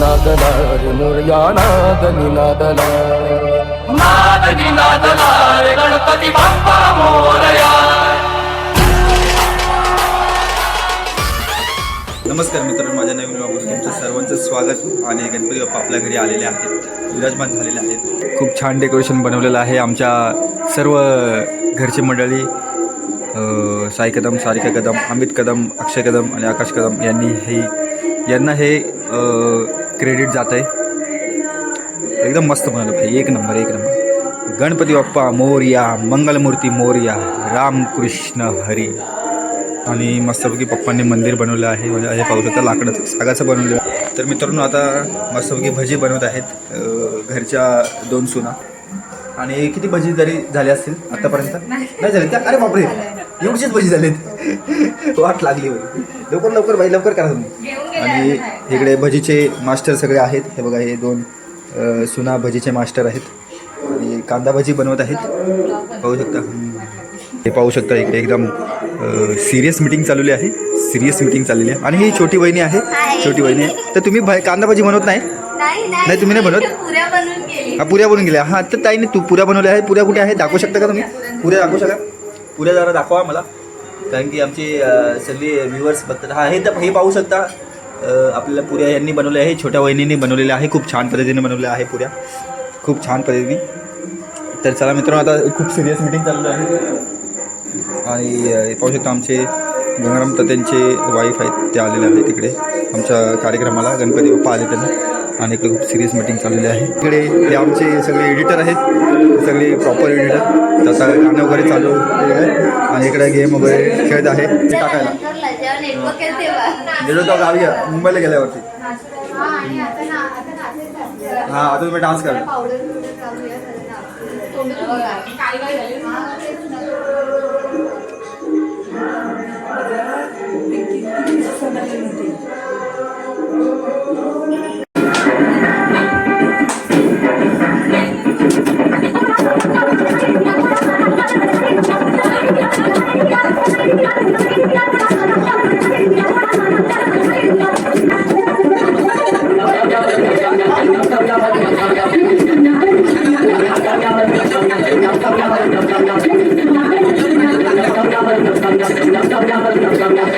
या नाद निनादला नाद निनादला रे गणपती बाप्पा मोरया. नमस्कार मित्रांनो माझ्या नवीन व्लॉगमध्ये तुमचं सर्वांचं स्वागत. आणि गणपती बाप्पा आपल्या घरी आलेले आहेत. विराजमान झालेले आहेत. खूप छान डेकोरेशन बनवलेलं आहे आमच्या सर्व घरची मंडळी. साई कदम सारिका कदम अमित कदम अक्षय कदम आणि आकाश कदम यांनी हे यांना हे क्रेडिट जात आहे एकदम मस्त बनवलं भाई एक नंबर एक नंबर. गणपती बाप्पा मोरया मंगलमूर्ती मोरया रामकृष्ण हरी. आणि मस्तपैकी पप्पांनी मंदिर बनवलं आहे. म्हणजे हे पाहू शकता लाकडाचं सागाचं बनवलं आहे. तर मित्रांनो आता मस्तपैकी भजी बनवत आहेत घरच्या दोन सुना. आणि किती भजी जरी झाले असतील आतापर्यंत? नाही. झाले त्या अरे बापरे! एवढीच भजी झालेत. वाट लागली होती लवकर लवकर बाई लवकर करा तुम्ही. आणि इकडे भजीचे मास्टर सगळे आहेत. हे बघा हे दोन सुना भजीचे मास्टर आहेत. आणि कांदा भजी बनवत आहेत. पाहू शकता. हे पाहू शकता इकडे एकदम सिरियस मिटिंग चालवली आहे. सिरियस मिटिंग चाललेली आहे. आणि ही छोटी वहिनी आहे. छोटी वहिनी आहे. तर तुम्ही भा- कांदा भजी बनवत नाही? नाही नाही, तुम्ही नाही बनवत? हा पुऱ्या बनवून गेल्या हा तर ताईने तू पुऱ्या बनवल्या आहे पुऱ्या कुठे आहे दाखवू शकता का तुम्ही? पुऱ्या दाखवू शका पुऱ्या जरा दाखवा मला. कारण की आमचे सगळे व्ह्युअर्स बघतात. हा हे तर हे पाहू शकता. आपल्याला पुऱ्या यांनी बनवल्या आहे छोट्या वहिनींनी बनवलेल्या आहे खूप छान पद्धतीने बनवल्या आहे पुऱ्या. खूप छान पद्धतीने. तर चला मित्रांनो आता खूप सिरियस मिटिंग चालू आहे. आणि पाहू शकता आमचे गंगाराम तात्यांचे वाईफ आहेत ते आलेले आहेत तिकडे आमच्या कार्यक्रमाला गणपती बाप्पा आले त्यांना. आणि इकडे खूप सिरियस मिटिंग चाललेली आहे. इकडे हे आमचे सगळे एडिटर आहेत सगळे प्रॉपर एडिटर त्याचा गाणं वगैरे चालू आहे. आणि इकडे गेम वगैरे खेळत आहे. ते टाकायला. जेव्हा नेटवर्क येईल तेव्हा गेलो तो गावी आहे, मुंबईला गेल्यावरती हा, आणि आता ना- आता नाचेल का? हां आता तुम्ही डान्स करा Gracias.